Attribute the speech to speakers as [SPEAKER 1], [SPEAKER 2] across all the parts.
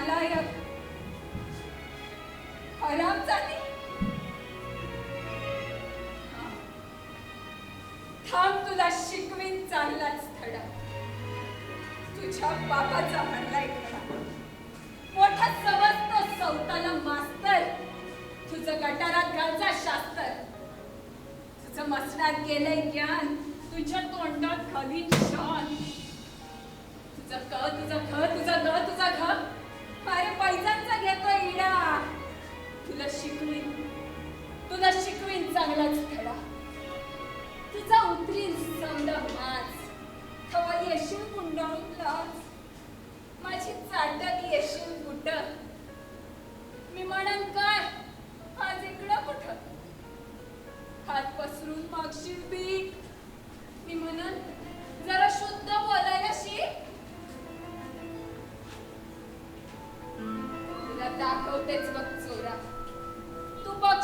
[SPEAKER 1] नालायक हरामजादी थांब तुला शिकवीन चांगलाच धडा तुझ्या बाबाचा म्हणलाय मोठा समजतो सौताला मास्तर. तुझं गटारात घालचा शास्त्र. तुझं मसनात गेलंय ज्ञान. तुझ्या तोंडात खाली शान. तुझं क तुझं ख तुझं ग तुझा घ. अरे पैजांचा घेतो इडा. तुला शिकवीन. तुला शिकवीन चांगलाच धडा तुझा उतरील समजा माज. थवा येशील कुंडाळून लाज. माझी चाटक येशील कुठ मी म्हणन काय? आज इकडं कुठं? हात पसरून मागशील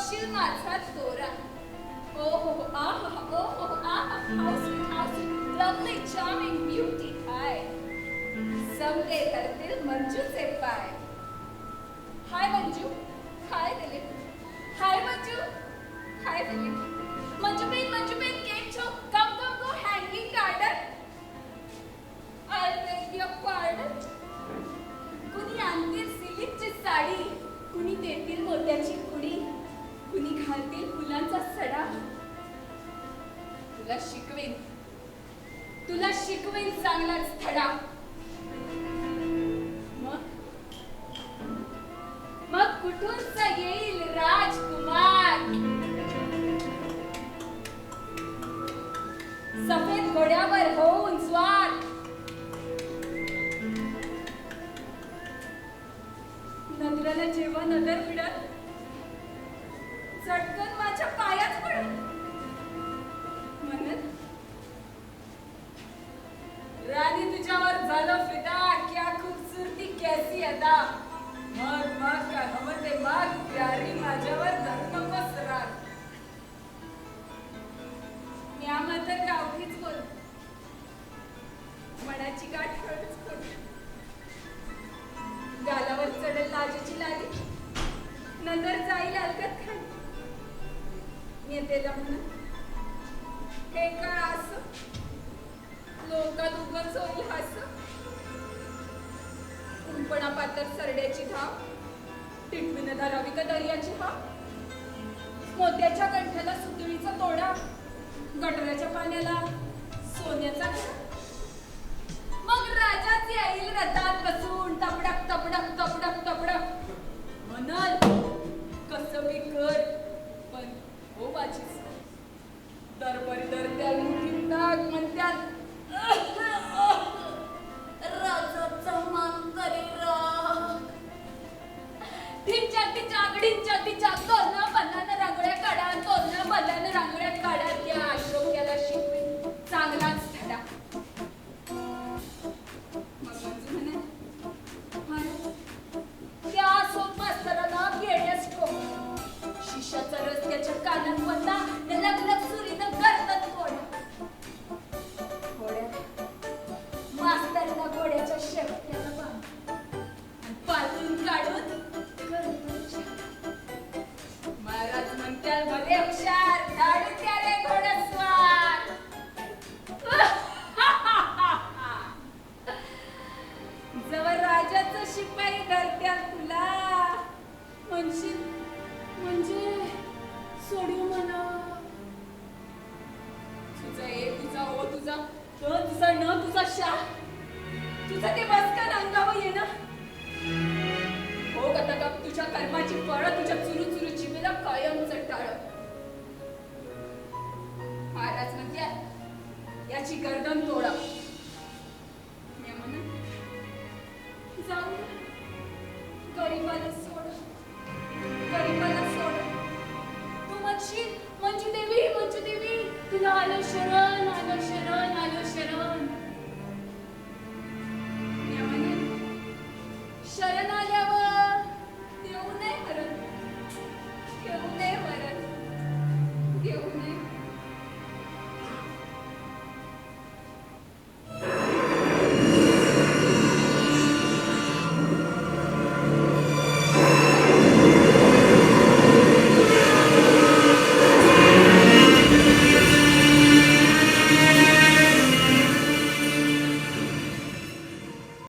[SPEAKER 1] तू माझा दोरा. ओ हो हो आ हो, हो, ओ हो हो आ how sweet how sweet lovely charming beauty hi. समगे करतील मंजूचे पाय. Hi Manju hi Dilip. Hi Manju hi Dilip. Manju बेन मंजू बेन केम छो. Come come go hanging garden I beg your pardon कुणी आणतील सिल्कची साडी? कुणी देतील मोत्याची कुडी कुणी घालतील फुलांचा सडा? तुला शिकवेन. तुला शिकवेन चांगलाच धडा. मग? मग कुठूनच येईल राजकुमार? सफेद घोड्यावर होऊन स्वार नजराला जेव्हा नजर मिळत चटकन माझ्या पायात पड. म्हणत राणी तुझ्यावर झालं फिदा क्या खूबसूरती कैसी अदा. मग मग काय हवं ते मग प्यारी माझ्यावर धर नकोस राग मी मात्र गावठीच बोल मनाची गाठ खरंच खोट गालावर चढेल लाजेची लाली. नंतर जाईल अलगत खाली. नेतेला म्हणा हे काय असं? लोकात उगच होईल हास कुंपणा पातर सरड्याची धाव? टिटवीनं धरावी का दर्याची हा मोत्याच्या कंठाला सुतळीचा तोडा? गटराच्या पाण्याला सोन्याचा मग राजाच येईल रथात बसून तपडक तपडक तपडक तपडक म्हणाल सोडू म्हणा. तुझा ए तुझा ओ तुझा त तुझा न तुझा शा तुझं ते बसकर अंगावर ये ना. हो कथा का तुझ्या कर्माची फळ तुझ्या चुरू चुरू जिमेला कायम चटाळ. महाराज म्हणत्या याची गर्दन तोडा. जाऊ दे. मंजू देवी मंजू देवी तुला आलो